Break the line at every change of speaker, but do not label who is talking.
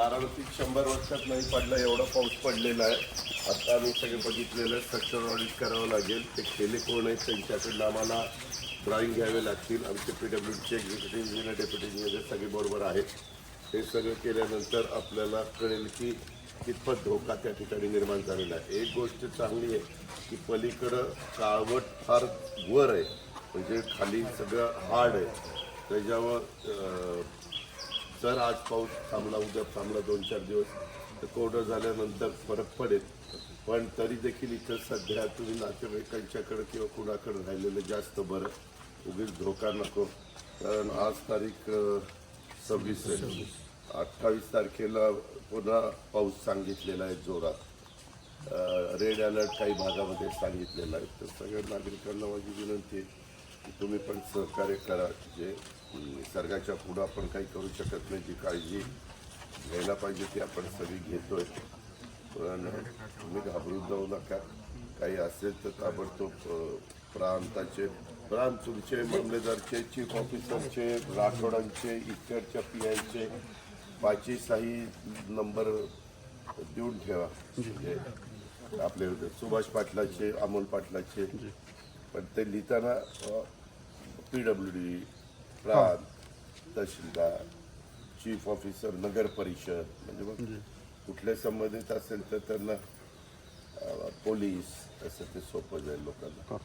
शंभर वर्षात नाही पडला एवढा पाऊस पडलेला आहे. आता आम्ही सगळे बघितलेलं आहे स्ट्रक्चर ऑडिट करावं लागेल. ते केले कोण आहेत त्यांच्याकडनं आम्हाला ड्रॉईंग घ्यावे लागतील. आमचे पी डब्ल्यू डीचे एक्झिक्युटिव्ह इंजिनियर डेप्युटी इंजिनियर सगळे बरोबर आहेत. हे सगळं केल्यानंतर आपल्याला कळेल की कितपत धोका त्या ठिकाणी निर्माण झालेला आहे. एक गोष्ट चांगली आहे की पलीकडं काळवट फार वर आहे. म्हणजे खाली सगळं हार्ड आहे. त्याच्यावर सर जर आज पाऊस थांबला उद्या थांबला दोन चार दिवस. तर कोरडं झाल्यानंतर फरक पडेल. पण तरी देखील इथं सध्या तुम्ही नातेवाईकांच्याकडे किंवा कुणाकडे राहिलेलं जास्त बरं. उगीच धोका नको. कारण आज तारीख सव्वीस आहे. अठ्ठावीस तारखेला पुन्हा पाऊस सांगितलेला आहे जोरात. रेड अलर्ट काही भागामध्ये सांगितलेला आहे. तर सगळ्या नागरिकांना माझी विनंती आहे तुम्ही पण सहकार्य करा जे निसर्गाच्या पुढं आपण काही करू शकत नाही जी काळजी घ्यायला पाहिजे ती आपण सगळी घेतोय. पण तुम्ही घाबरून जाऊ नका. काही असेल तर ताबडतोब प्रांताचे प्रांत तुमचे मामलेदारचे चीफ ऑफिसरचे राठोडांचे इकडच्या पी आयचे पाचही साही नंबर देऊन ठेवा. म्हणजे आपले सुभाष पाटलाचे अमोल पाटलाचे. पण ते लिहिताना पी डब्ल्यू डी प्रांत तहसीलदार चीफ ऑफिसर नगर परिषद म्हणजे मग कुठल्या संबंधित असेल तर त्यांना पोलीस असं ते सोपं जाईल लोकांना.